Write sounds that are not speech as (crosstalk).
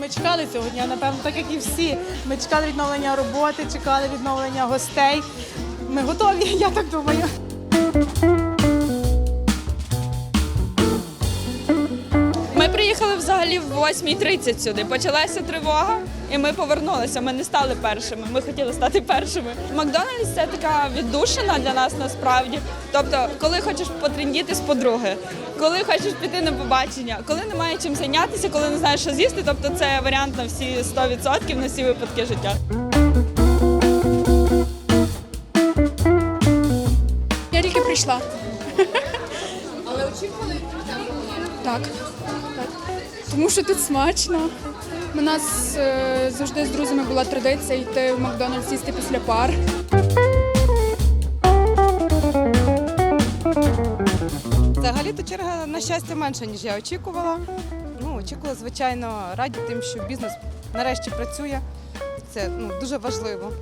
Ми чекали цього дня, напевно, так як і всі. Ми чекали відновлення роботи, чекали відновлення гостей. Ми готові, (laughs) я так думаю. Взагалі в 8.30 сюди. Почалася тривога, і ми повернулися. Ми не стали першими. Ми хотіли стати першими. Макдональдс це така віддушина для нас насправді. Тобто, коли хочеш потрендіти з подруги, коли хочеш піти на побачення, коли немає чим зайнятися, коли не знаєш, що з'їсти. Тобто, це варіант на всі 100% на всі випадки життя. Я тільки прийшла. Але очікували? Так. так. Тому що тут смачно. У нас е, завжди з друзями була традиція йти в Макдональдс їсти після пар. Взагалі-то черга, на щастя, менша, ніж я очікувала. Ну, очікувала, звичайно, раді тим, що бізнес нарешті працює. Це ну, дуже важливо.